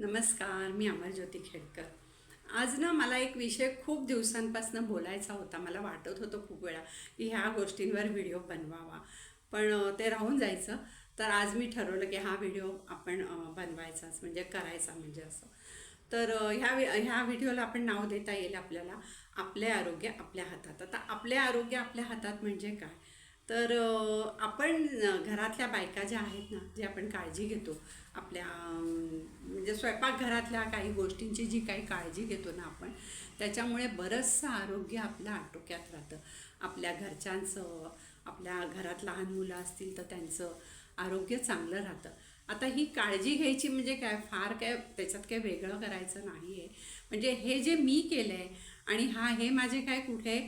नमस्कार मी अमरज्योती खेडकर. आज ना मला एक विषय खूप दिवसांपासून बोलायचा होता. मला वाटत होतं खूप वेळा की ह्या गोष्टींवर व्हिडिओ बनवावा. पण ते राहून जायचं. तर आज मी ठरवलं की हा व्हिडिओ आपण बनवायचाच म्हणजे करायचा म्हणजे असं. तर ह्या वि- ह्या व्हिडिओला आपण नाव देता येईल आपल्याला आपले आरोग्य आपल्या हातात. आता आपले आरोग्य आपल्या हातात म्हणजे काय? तर आपण घरातल्या बायका ज्या आहेत ना जे आपण काळजी घेतो आपल्या म्हणजे स्वयंपाकघरातल्या काही गोष्टींची जी काही काळजी घेतो ना आपण त्याच्यामुळे बरंचसं आरोग्य आपलं आटोक्यात राहतं. आपल्या घरच्यांचं आपल्या घरात लहान मुलं असतील तर त्यांचं आरोग्य चांगलं राहतं. आता ही काळजी घ्यायची म्हणजे काय? फार काय त्याच्यात काय वेगळं करायचं नाही आहे म्हणजे हे जे मी केलं आहे आणि हा हे माझे काय कुठे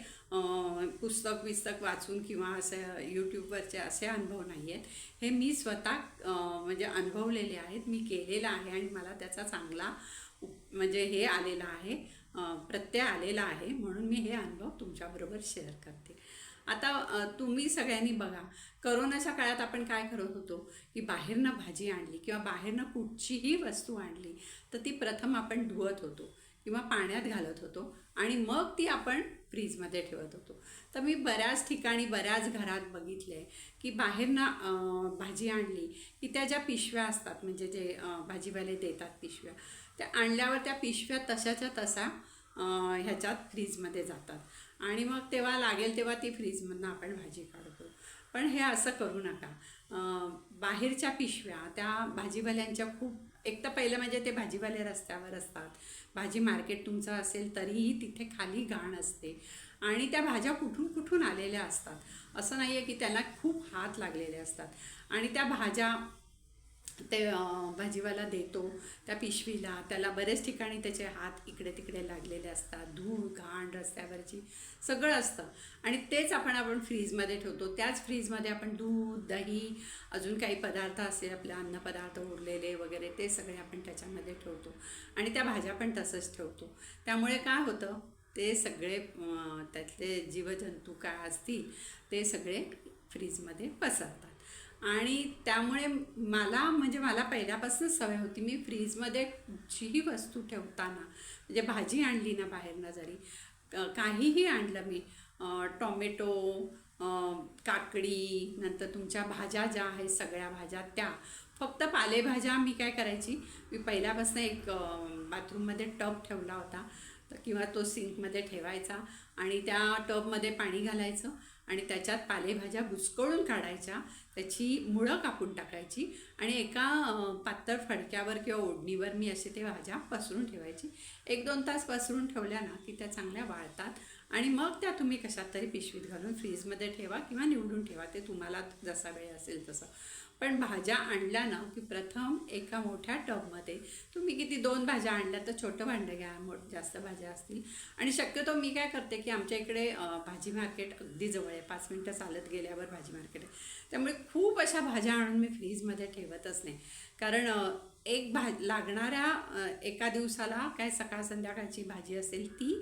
पुस्तक विस्तक वाचून किंवा असं यूट्यूबवरचे असे अनुभव नाही आहेत हे मी स्वतः म्हणजे अनुभवलेले आहेत मी केलेलं आहे आणि मला त्याचा चांगला म्हणजे हे आलेला आहे प्रत्यय आलेला आहे म्हणून मी हे अनुभव तुमच्याबरोबर शेअर करते. आता तुम्ही सगळ्यांनी बघा करोनाच्या काळात आपण काय करत होतो की बाहेरनं भाजी आणली किंवा बाहेरनं कुठचीही वस्तू आणली तर ती प्रथम आपण धुवत होतो. किंवा पाण्यात घालत होतो आणि मग ती आपण फ्रीजमध्ये ठेवत होतो. तर मी बऱ्याच ठिकाणी बऱ्याच घरात बघितलं आहे की बाहेरनं भाजी आणली की त्या ज्या पिशव्या असतात म्हणजे जे भाजीवाले देतात पिशव्या त्या आणल्यावर त्या पिशव्या तशाच्या तसा ह्याच्यात फ्रीजमध्ये जातात. आणि मग तेव्हा लागेल तेव्हा ती फ्रीजमधनं आपण भाजी काढतो. पण हे असं करू नका. बाहेरच्या पिशव्या त्या भाजीवाल्यांच्या खूप एक तर पहिलं म्हणजे ते भाजीवाले रस्त्यावर असतात. भाजी मार्केट तुमचं असेल तरीही तिथे खाली घाण असते. आणि त्या भाज्या कुठून कुठून आलेल्या असतात? असं नाही आहे की त्याला खूप हात लागलेले असतात. आणि त्या भाज्या ते भाजीवाला देतो. त्या पिशवीला त्याला बरेच ठिकाणी त्याचे हात इकडे तिकडे लागलेले असतात. धूळ घाण रस्त्यावरची सगळं असतं. आणि तेच आपण आपण फ्रीजमध्ये ठेवतो. त्याच फ्रीजमध्ये आपण दूध दही अजून काही पदार्थ असेल आपले अन्नपदार्थ उरलेले वगैरे ते सगळे आपण त्याच्यामध्ये ठेवतो. आणि त्या भाज्या पण तसंच ठेवतो. त्यामुळे काय होतं ते सगळे त्यातले जीवजंतू काय असतील ते सगळे फ्रीजमध्ये पसरतात. आणि त्यामुळे मला म्हणजे मला पहिल्यापासून सवय होती मी फ्रीजमध्ये जीही वस्तू ठेवताना म्हणजे भाजी आणली ना बाहेरनं जरी काहीही आणलं मी अ, टॉमॅटो काकडी नंतर तुमच्या भाज्या ज्या आहेत सगळ्या भाज्या त्या. फक्त पालेभाज्या मी काय करायची मी पहिल्यापासून एक बाथरूममध्ये टब ठेवला होता किंवा तो सिंकमध्ये ठेवायचा आणि त्या टबमध्ये पाणी घालायचं आणि त्याच्यात पालेभाज्या बुचकळून काढायच्या त्याची मुळं कापून टाकायची आणि एका पातळ फडक्यावर किंवा ओढणीवर मी असे ते भाज्या पसरून ठेवायची. एक दोन तास पसरून ठेवल्या ना की त्या चांगल्या वाळतात आणि मग त्या तुम्ही कशात तरी पिशवीत घालून फ्रीजमध्ये ठेवा किंवा निवडून ठेवा ते तुम्हाला जसा वेळ असेल तसं. पण भाज्या आणल्या ना की प्रथम एका मोठ्या टबमध्ये. तुम्ही किती दोन भाज्या आणल्या तर छोटं भांडं घ्या मोठ जास्त भाज्या असतील. आणि शक्यतो मी काय करते की आमच्या इकडे भाजी मार्केट अगदी जवळ आहे पाच मिनटं चालत गेल्यावर भाजी मार्केट आहे. त्यामुळे खूप अशा भाज्या आणून मी फ्रीजमध्ये ठेवतच नाही. कारण एक भा लागणाऱ्या एका दिवसाला काय सकाळ संध्याकाळची भाजी असेल ती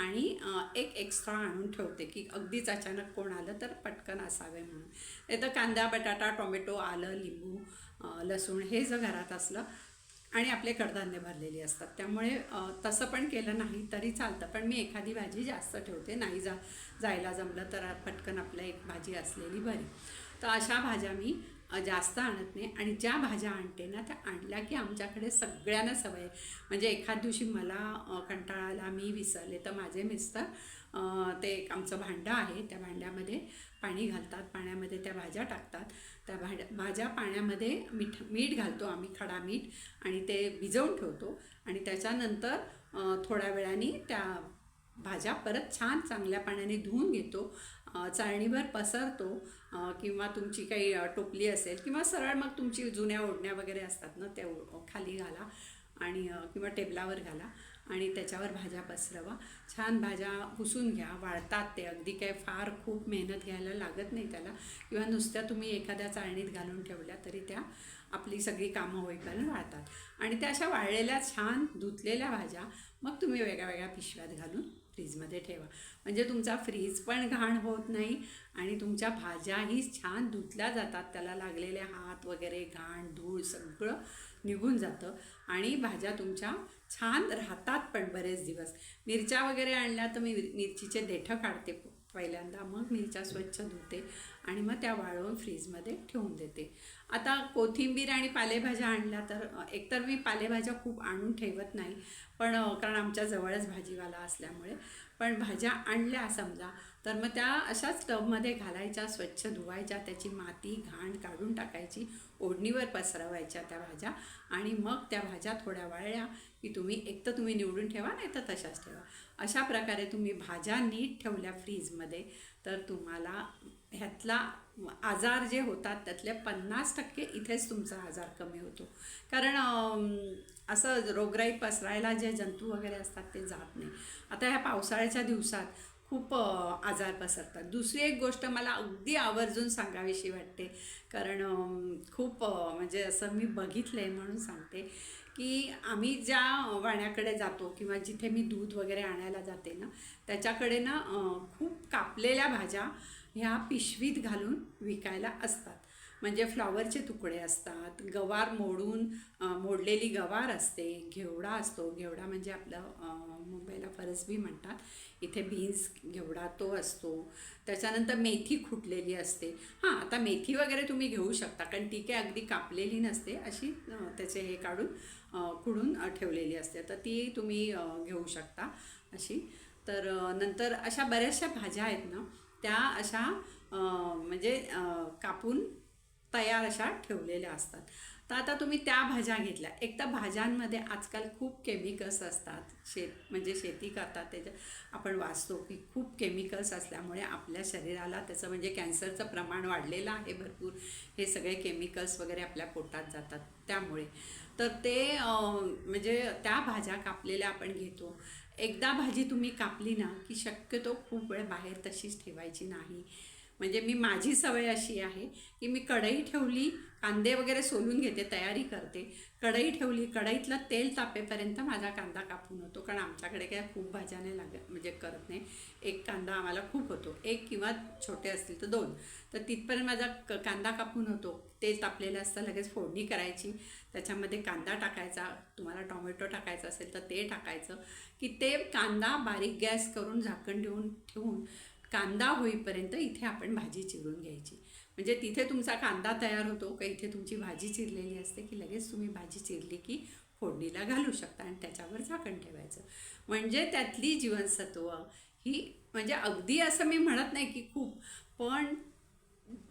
आणि एक एक्स्ट्रा आणून ठेवते की अगदीच अचानक कोण आलं तर पटकन असावे म्हणून. नाही तर कांदा बटाटा टोमॅटो आलं लिंबू लसूण हे जर घरात असलं आणि आपले कडधान्य भरलेली असतात. त्यामुळे तसं पण केलं नाही तरी चालतं. पण मी एखादी भाजी जास्त ठेवते. नाही जा जायला जमलं तर पटकन आपल्या एक भाजी असलेली बरी. तर अशा भाज्या मी जास्त आणत नाही. आणि ज्या भाज्या आणते ना त्या आणल्या की आमच्याकडे सगळ्यांना सवय आहे. म्हणजे एखाद दिवशी मला कंटाळाला कंटाळा आला मी विसरले तर माझे मिस्टर ते एक आमचं भांडं आहे त्या भांड्यामध्ये पाणी घालतात. पाण्यामध्ये त्या भाज्या टाकतात. त्या भाज्या भाज्या पाण्यामध्ये मीठ मीठ घालतो आम्ही खडा मीठ आणि ते भिजवून ठेवतो. आणि त्याच्यानंतर थोड्या वेळाने त्या भाज्या परत छान चांगल्या पाण्याने धुवून घेतो चाळणीभर चाळणीवर पसरतो किंवा तुमची काही टोपली असेल किंवा सरळ मग तुमची जुन्या ओढण्या वगैरे असतात ना त्या ओ- खाली घाला आणि किंवा टेबलावर घाला आणि त्याच्यावर भाज्या पसरवा. छान भाज्या पुसून घ्या वाळतात ते. अगदी काय फार खूप मेहनत घ्यायला लागत नाही त्याला. किंवा नुसत्या तुम्ही एखाद्या चाळणीत घालून ठेवल्या तरी त्या आपली सगळी कामं होईपर्यंत वाळतात. आणि त्या अशा वाळलेल्या छान धुतलेल्या भाज्या मग तुम्ही वेगळ्या वेगळ्या पिशव्यात घालून फ्रीजमध्ये ठेवा. म्हणजे तुमचा फ्रीज पण घाण होत नाही आणि तुमच्या भाज्याही छान धुतल्या जातात. त्याला लागलेले हात वगैरे घाण धूळ सगळं निघून जातं आणि भाज्या तुमच्या छान राहतात पण बरेच दिवस. मिरच्या वगैरे आणल्या तर मी मिरचीचे देठं काढते पहिल्यांदा. मग मिरच्या स्वच्छ धुते आणि मग त्या वाळवून फ्रीजमध्ये ठेवून देते. आता कोथिंबीर आणि पालेभाज्या आणल्या तर एकतर मी पालेभाज्या खूप आणून ठेवत नाही. पण कारण आमच्या जवळच भाजीवाला असल्यामुळे. पण भाज्या आणल्या समजा तर मग त्या अशाच टबमध्ये घालायच्या स्वच्छ धुवायच्या त्याची माती घाण काढून टाकायची ओढणीवर पसरवायच्या त्या भाज्या आणि मग त्या भाज्या थोड्या वाळल्या की तुम्ही एक तर तुम्ही निवडून ठेवा नाही तर तशाच ठेवा. अशा प्रकारे तुम्ही भाज्या नीट ठेवल्या फ्रीजमध्ये तर तुम्हाला ह्यातला आजार जे होतात त्यातले पन्नास टक्के इथेच तुमचा आजार कमी होतो. कारण असं रोगराई पसरायला जे जंतू वगैरे असतात ते जात नाही. आता ह्या पावसाळ्याच्या दिवसात खूप आजार पसरतात. दुसरी एक गोष्ट मला अगदी आवर्जून सांगावीशी वाटते. कारण खूप म्हणजे असं मी बघितलं आहे म्हणून सांगते की आम्ही ज्या वाण्याकडे जातो किंवा जिथे मी दूध वगैरे आणायला जाते ना त्याच्याकडे ना खूप कापलेल्या भाज्या ह्या पिशवीत घालून विकायला असतात. म्हणजे फ्लॉवरचे तुकडे असतात गवार मोडून मोडलेली गवार असते घेवडा असतो. घेवडा म्हणजे आपलं मुंबईला फरसबी म्हणतात. इथे बीन्स घेवडा तो असतो. त्याच्यानंतर मेथी खुटलेली असते. हां आता मेथी वगैरे तुम्ही घेऊ शकता कारण ती काय अगदी कापलेली नसते अशी त्याचे हे काढून खुडून कुडून ठेवलेली असते. तर ती तुम्ही घेऊ शकता अशी. तर नंतर अशा बऱ्याचशा भाज्या आहेत ना त्या अशा म्हणजे कापून तयार अशा ठेवलेल्या असतात. तर आता तुम्ही त्या भाज्या घेतल्या. एक तर भाज्यांमध्ये आजकाल खूप केमिकल्स असतात. शेत म्हणजे शेती करतात त्याच्या आपण वाचतो की खूप केमिकल्स असल्यामुळे आपल्या शरीराला त्याचं म्हणजे कॅन्सरचं प्रमाण वाढलेलं आहे भरपूर. हे सगळे केमिकल्स वगैरे आपल्या पोटात जातात त्यामुळे. तर ते म्हणजे त्या भाज्या कापलेल्या आपण घेतो. एकदा भाजी तुम्ही कापली ना की शक्यतो खूप वेळ बाहेर तशीच ठेवायची नाही. म्हणजे मी माझी सवय अशी आहे की मी कढई ठेवली कांदे वगैरे सोलून घेते तयारी करते. कढई ठेवली कढईतलं तेल तापेपर्यंत माझा कांदा कापून होतो. कारण आमच्याकडे काय खूप भाज्या नाही लागत म्हणजे करत नाही. एक कांदा आम्हाला खूप होतो. एक किंवा छोटे असतील तर दोन. तर तिथपर्यंत माझा क कांदा कापून होतो. तेल तापलेलं असतं लगेच फोडणी करायची. त्याच्यामध्ये कांदा टाकायचा तुम्हाला टॉमॅटो टाकायचा असेल तर ते टाकायचं. की ते कांदा बारीक गॅस करून झाकण देऊन ठेवून कांदा होईपर्यंत इथे आपण भाजी चिरून घ्यायची. म्हणजे तिथे तुमचा कांदा तयार होतो का? इथे तुमची भाजी चिरलेली असते की लगेच तुम्ही भाजी चिरली की फोडणीला घालू शकता आणि त्याच्यावर झाकण ठेवायचं. म्हणजे त्यातली जीवनसत्व ही म्हणजे अगदी असं मी म्हणत नाही की खूप पण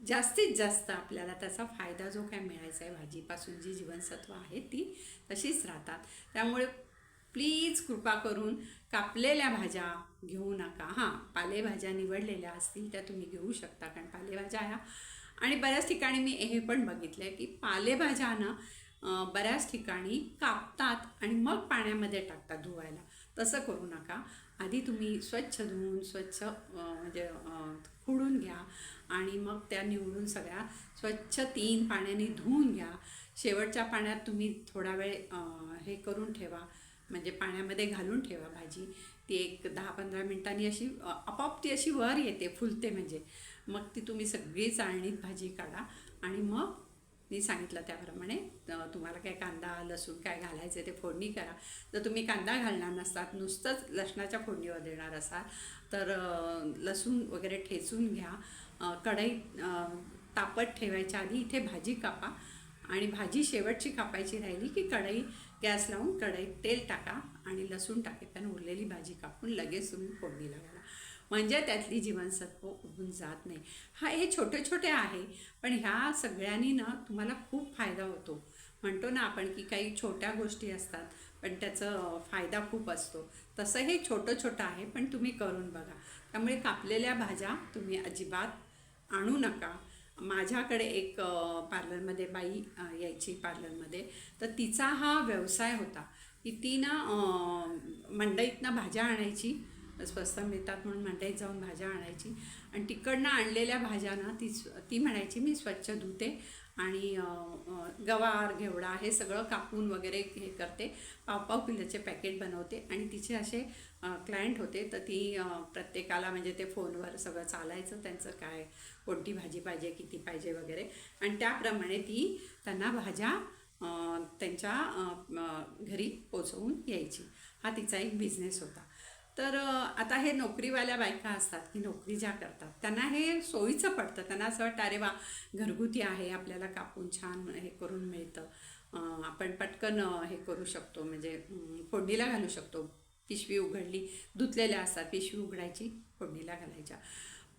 जास्तीत जास्त आपल्याला त्याचा फायदा जो काय मिळायचा आहे भाजीपासून जी जीवनसत्व आहेत ती तशीच राहतात. त्यामुळे प्लीज कृपा करून कापलेल्या भाज्या घेऊ नका. हां पालेभाज्या निवडलेल्या असतील त्या तुम्ही घेऊ शकता कारण पालेभाज्या ह्या आणि बऱ्याच ठिकाणी मी हे पण बघितलं आहे की पालेभाज्या ना बऱ्याच ठिकाणी कापतात आणि मग पाण्यामध्ये टाकतात धुवायला. तसं करू नका. आधी तुम्ही स्वच्छ धुवून स्वच्छ म्हणजे खुडून घ्या आणि मग त्या निवडून सगळ्या स्वच्छ तीन पाण्याने धुवून घ्या. शेवटच्या पाण्यात तुम्ही थोडा वेळ हे करून ठेवा. म्हणजे पाण्यामध्ये घालून ठेवा भाजी. ती एक दहा पंधरा मिनटांनी अशी आपोआप ती अशी वर येते फुलते म्हणजे. मग ती तुम्ही सगळी चाळणीत भाजी काढा आणि मग मी सांगितलं त्याप्रमाणे तुम्हाला काय कांदा लसूण काय घालायचं ते फोडणी करा. जर तुम्ही कांदा घालणार नसतात नुसतंच लसणाच्या फोडणीवर देणार असाल तर लसूण वगैरे ठेचून घ्या. कढई कढईत तापत ठेवायच्या आधी इथे भाजी कापा. आणि भाजी शेवटची कापायची राहिली की कढई गॅस लावून कढईत तेल टाका आणि लसूण टाकेपर्यंत उरलेली भाजी कापून लगेच तुम्ही फोडणीला घाला. म्हणजे त्यातली जीवनसत्व उडून जात नाही. हा हे छोटे छोटे आहे पण ह्या सगळ्यांनी ना तुम्हाला खूप फायदा होतो. म्हणतो ना आपण की काही छोट्या गोष्टी असतात पण त्याचं फायदा खूप असतो. तसं हे छोटं छोटं आहे पण तुम्ही करून बघा. त्यामुळे कापलेल्या भाज्या तुम्ही अजिबात आणू नका. माझ्याकडे एक पार्लरमध्ये बाई यायची पार्लरमध्ये. तर तिचा हा व्यवसाय होता. की ती ना मंडईतनं भाज्या आणायची. स्वस्त मिळतात म्हणून मंडईत जाऊन भाज्या आणायची. आणि तिकडनं आणलेल्या भाज्या ना ती ती म्हणायची मी स्वच्छ धुते. आणि गवार घेवडा हे सगळं कापून वगैरे हे करते. पाव पाव किलोचे पॅकेट बनवते आणि तिचे असे क्लायंट होते. तर ती प्रत्येकाला म्हणजे ते फोनवर सगळं चालायचं त्यांचं काय कोणती भाजी पाहिजे किती पाहिजे वगैरे. आणि त्याप्रमाणे ती त्यांना भाज्या त्यांच्या घरी पोचवून यायची. हा तिचा एक बिझनेस होता. तर आता हे नोकरीवाल्या बायका असतात की नोकरी ज्या करतात त्यांना हे सोयीचं पडतं. त्यांना असं वाटतं अरे वा घरगुती आहे आपल्याला कापून छान हे करून मिळतं. आपण पटकन हे करू शकतो म्हणजे फोडणीला घालू शकतो. पिशवी उघडली धुतलेल्या असतात पिशवी उघडायची फोडणीला घालायच्या.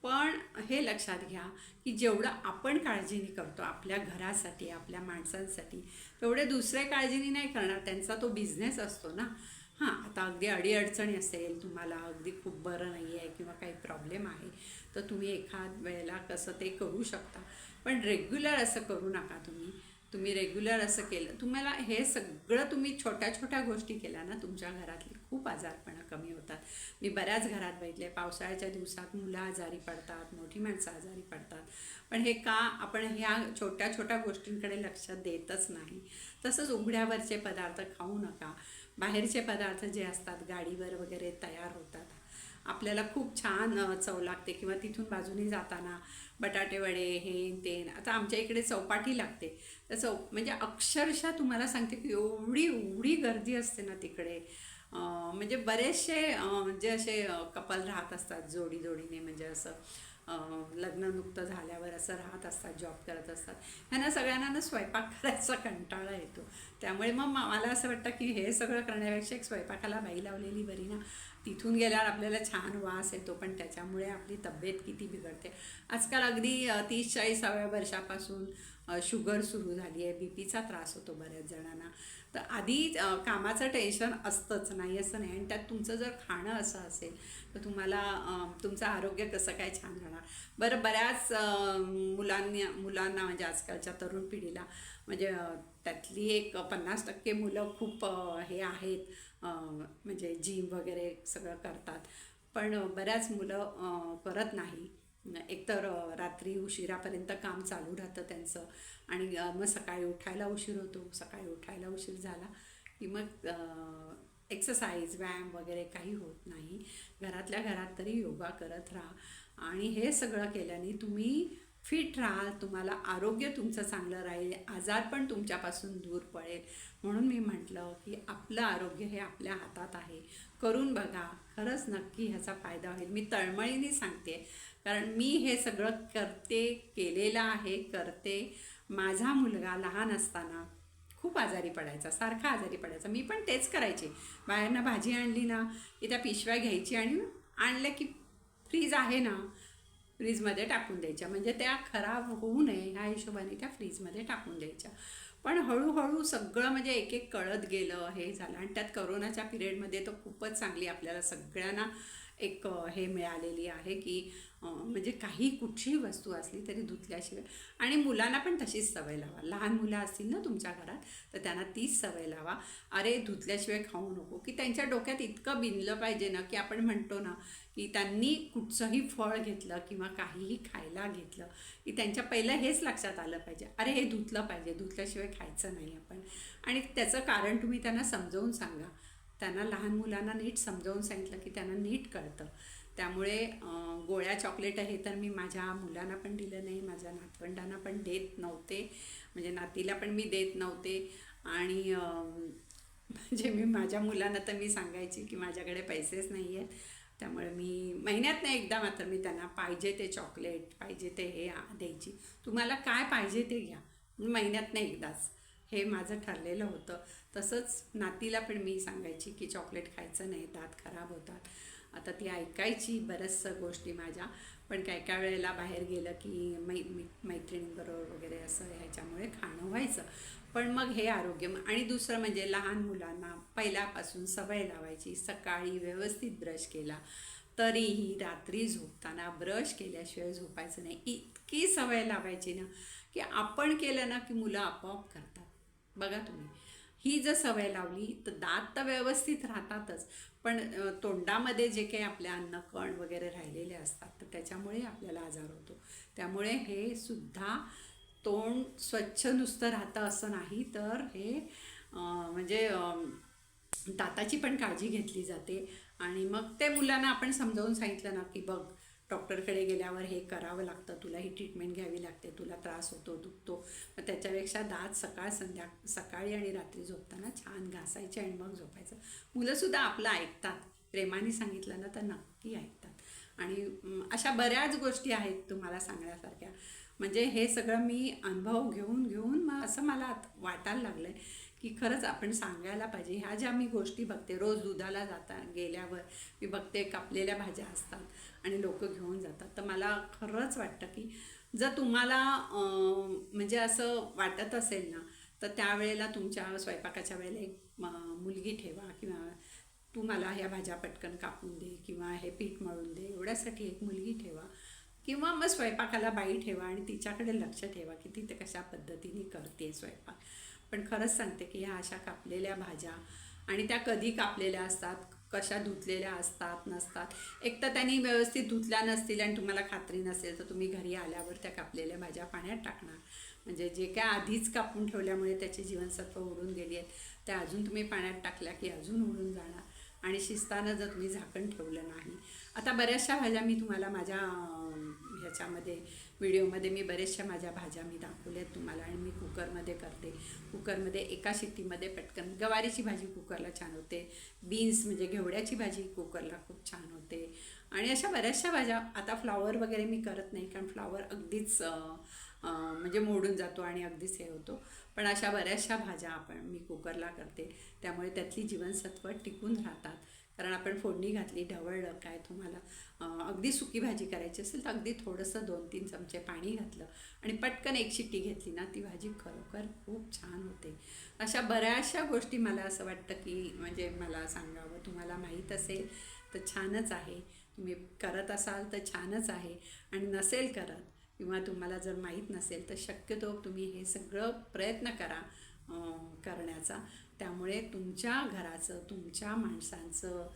पण हे लक्षात घ्या की जेवढं आपण काळजीने करतो आपल्या घरासाठी आपल्या माणसांसाठी तेवढे दुसरे काळजीने नाही करणार. त्यांचा तो बिझनेस असतो ना. हां आता अगदी अडीअडचणी असेल तुम्हाला अगदी खूप बरं नाही आहे किंवा काही प्रॉब्लेम आहे तर तुम्ही एखाद वेळेला कसं ते करू शकता. पण रेग्युलर असं करू नका तुम्ही. तुम्ही रेग्युलर असं केलं तुम्हाला हे सगळं तुम्ही छोट्या छोट्या गोष्टी केल्या ना तुमच्या घरातली खूप आजारपणं कमी होतात. मी बऱ्याच घरात बघितले पावसाळ्याच्या दिवसात मुलं आजारी पडतात मोठी माणसं आजारी पडतात. पण हे का आपण ह्या छोट्या छोट्या गोष्टींकडे लक्ष देतच नाही. तसंच उघड्यावरचे पदार्थ खाऊ नका. बाहेरचे पदार्थ जे असतात गाडीवर वगैरे तयार होतात. आपल्याला खूप छान चव लागते किंवा तिथून बाजूने जाताना बटाटे वडे हे ते. आता आमच्या इकडे चौपाटी लागते. तर चौ म्हणजे अक्षरशः तुम्हाला सांगते की एवढी एवढी गर्दी असते ना तिकडे. म्हणजे बरेचसे जे असे कपल राहत असतात जोडी जोडीने म्हणजे असं लग्न नुकतं झाल्यावर असं राहत असतात जॉब करत असतात. ह्यांना सगळ्यांना ना स्वयंपाक करायचा कंटाळा येतो. त्यामुळे मग मला असं वाटतं की हे सगळं करण्यापेक्षा एक स्वयंपाकाला बाई लावलेली बरी ना. तिथून गेल्यावर आपल्याला छान वास येतो पण त्याच्यामुळे आपली तब्येत किती बिघडते. आजकाल अगदी तीस चाळीसाव्या वर्षापासून शुगर सुरू झाली आहे बी पीचा त्रास होतो बऱ्याच जणांना. तर आधी कामाचं टेन्शन असतंच नाही असं नाही. आणि त्यात तुमचं जर खाणं असं असेल तर तुम्हाला तुमचं आरोग्य कसं काय छान राहणार? बरं बऱ्याच मुलांनी मुलांना म्हणजे आजकालच्या तरुण पिढीला म्हणजे त्यातली एक पन्नास टक्के मुलं खूप हे आहेत म्हणजे जिम वगैरे सगळं करतात. पण बऱ्याच मुलं करत नाही. एकतर रात्री उशिरापर्यंत काम चालू राहतं त्यांचं. आणि मग सकाळी उठायला उशीर होतो. सकाळी उठायला उशीर झाला की मग एक्सरसाइज व्यायाम वगैरे काही होत नाही. घरातल्या घरात तरी योगा करत राहा. आणि हे सगळं केल्याने तुम्ही फिट राहाल तुम्हाला आरोग्य तुमचं चांगलं राहील आजार पण तुमच्यापासून दूर पडेल. म्हणून मी म्हटलं की आपलं आरोग्य हे आपल्या हातात आहे. करून बघा खरंच नक्की ह्याचा फायदा होईल. मी तळमळीने सांगते कारण मी हे सगळं करते केलेलं आहे करते. माझा मुलगा लहान असताना खूप आजारी पडायचा सारखा आजारी पडायचा. मी पण तेच करायचे. बाहेरनं भाजी आणली ना की त्या पिशव्या घ्यायची आणि आणलं की फ्रीज आहे ना. फ्रीजमध्ये टाकून द्यायच्या. म्हणजे त्या खराब होऊ नये ह्या हिशोबाने त्या फ्रीजमध्ये टाकून द्यायच्या. पण हळूहळू सगळं म्हणजे एक एक कळत गेलं हे झालं. आणि त्यात करोनाच्या पिरियडमध्ये तर खूपच चांगली आपल्याला सगळ्यांना एक हे मिळालेली आहे की म्हणजे काही कुठचीही वस्तू असली तरी धुतल्याशिवाय. आणि मुलांना पण तशीच सवय लावा. लहान मुलं असतील ना तुमच्या घरात तर त्यांना तीच सवय लावा. अरे धुतल्याशिवाय खाऊ नको. की त्यांच्या डोक्यात इतकं बिनलं पाहिजे ना की आपण म्हणतो ना की त्यांनी कुठचंही फळ घेतलं किंवा काहीही खायला घेतलं की त्यांच्या पहिलं हेच लक्षात आलं पाहिजे. अरे हे धुतलं पाहिजे. धुतल्याशिवाय खायचं नाही आपण. आणि त्याचं कारण तुम्ही त्यांना समजावून सांगा. त्यांना लहान मुलांना नीट समजावून सांगितलं की त्यांना नीट कळतं. त्यामुळे गोळ्या चॉकलेट हे तर मी माझ्या मुलांना पण दिलं नाही माझ्या नातवंडांना पण देत नव्हते. म्हणजे नातीला पण मी देत नव्हते. आणि म्हणजे मी माझ्या मुलांना तर मी सांगायची की माझ्याकडे पैसेच नाही आहेत. त्यामुळे मी महिन्यात नाही एकदा मात्र मी त्यांना पाहिजे ते चॉकलेट पाहिजे ते हे द्यायची. तुम्हाला काय पाहिजे ते घ्या. महिन्यात नाही एकदाच. हे माझं ठरलेलं होतं. तसंच नातीला पण मी सांगायची की चॉकलेट खायचं नाही दात खराब होतात. आता ती ऐकायची बऱ्याचशा गोष्टी माझ्या. पण काय काय वेळेला बाहेर गेलं की मै मैत्रिणींबरोबर वगैरे असं ह्याच्यामुळे खाणं व्हायचं. पण मग हे आरोग्य आणि दुसरं म्हणजे लहान मुलांना पहिल्यापासून सवय लावायची. सकाळी व्यवस्थित ब्रश केला. तरीही रात्री झोपताना ब्रश केल्याशिवाय झोपायचं नाही. इतकी सवय लावायची ना की आपण केलं ना की मुलं आपोआप करतात. बघा तुम्ही. ही जर सवय लावली तर दात तर व्यवस्थित राहतातच. पण तोंडामध्ये जे काही आपल्या अन्नकण वगैरे राहिलेले असतात तर त्याच्यामुळे आपल्याला आजार होतो. त्यामुळे हे सुद्धा तोंड स्वच्छ नुसतं राहतं असं नाही तर हे म्हणजे दाताची पण काळजी घेतली जाते. आणि मग ते मुलांना आपण समजावून सांगितलं ना की बघ डॉक्टरकडे गेल्यावर हे करावं लागतं तुला ही ट्रीटमेंट घ्यावी लागते तुला त्रास होतो दुखतो. मग त्याच्यापेक्षा दात सकाळ संध्या सकाळी आणि रात्री झोपताना छान घासायचे आणि मग झोपायचं. मुलंसुद्धा आपलं ऐकतात. प्रेमाने सांगितलं ना तर नक्की ऐकतात. आणि अशा बऱ्याच गोष्टी आहेत तुम्हाला सांगण्यासारख्या. म्हणजे हे सगळं मी अनुभव घेऊन घेऊन मग असं मला वाटायला लागलं आहे की खरंच आपण सांगायला पाहिजे ह्या ज्या मी गोष्टी बघते रोज दुधाला जाता गेल्यावर मी बघते कापलेल्या भाज्या असतात आणि लोक घेऊन जातात. तर मला खरंच वाटतं की जर तुम्हाला म्हणजे असं वाटत असेल ना तर त्यावेळेला तुमच्या स्वयंपाकाच्या वेळेला एक मुलगी ठेवा किंवा तू मला ह्या भाज्या पटकन कापून दे किंवा हे पीठ मळून दे एवढ्यासाठी एक मुलगी ठेवा. किंवा मग स्वयंपाकाला बाई ठेवा आणि तिच्याकडे लक्ष ठेवा की ती ते कशा पद्धतीने करते स्वयंपाक. पण खरंच सांगते की ह्या अशा कापलेल्या भाज्या आणि त्या कधी कापलेल्या असतात कशा धुतलेल्या असतात नसतात. एक तर त्यांनी व्यवस्थित धुतल्या नसतील आणि तुम्हाला खात्री नसेल तर तुम्ही घरी आल्यावर त्या कापलेल्या भाज्या पाण्यात टाकणार. म्हणजे जे काय आधीच कापून ठेवल्यामुळे त्याची जीवनसत्व उडून गेली आहेत त्या अजून तुम्ही पाण्यात टाकल्या की अजून उडून जाणार. आणि शिस्तानं जर तुम्ही झाकण ठेवलं नाही. आता बऱ्याचशा भाज्या मी तुम्हाला माझ्या ह्याच्यामध्ये व्हिडिओमध्ये मी बऱ्याचशा माझ्या भाज्या मी दाखवल्यात तुम्हाला आणि मी कुकरमध्ये करते. कुकरमध्ये एका शिट्टीमध्ये पटकन गवारीची भाजी कुकरला छान होते. बीन्स म्हणजे घेवड्याची भाजी कुकरला खूप छान होते. आणि अशा बऱ्याचशा भाज्या आता फ्लॉवर वगैरे मी करत नाही कारण फ्लॉवर अगदीच म्हणजे मोडून जातो आणि अगदीच हे होतो. पण अशा बऱ्याचशा भाज्या आपण मी कुकरला करते. त्यामुळे त्यातली जीवनसत्व टिकून राहतात. कारण आपण फोडणी घातली ढवळलं काय तुम्हाला अगदी सुकी भाजी करायची असेल तर अगदी थोडंसं दोन तीन चमचे पाणी घातलं आणि पटकन एक शिट्टी घेतली ना ती भाजी खरोखर खूप छान होते. अशा बऱ्याचशा गोष्टी मला असं वाटतं की म्हणजे मला सांगावं तुम्हाला माहीत असेल तर छानच आहे. तुम्ही करत असाल तर छानच आहे आणि नसेल करत किंवा तुम्हाला जर माहीत नसेल तर शक्यतो तुम्ही हे सगळं प्रयत्न करा. करण्याचा. त्यामुळे तुमच्या घराचं तुमच्या माणसांचं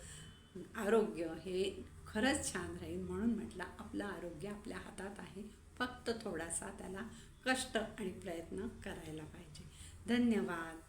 आरोग्य हे खरंच छान राहील म्हणून म्हटलं आपलं आरोग्य आपल्या हातात आहे. फक्त थोडासा त्याला कष्ट आणि प्रयत्न करायला पाहिजे. धन्यवाद.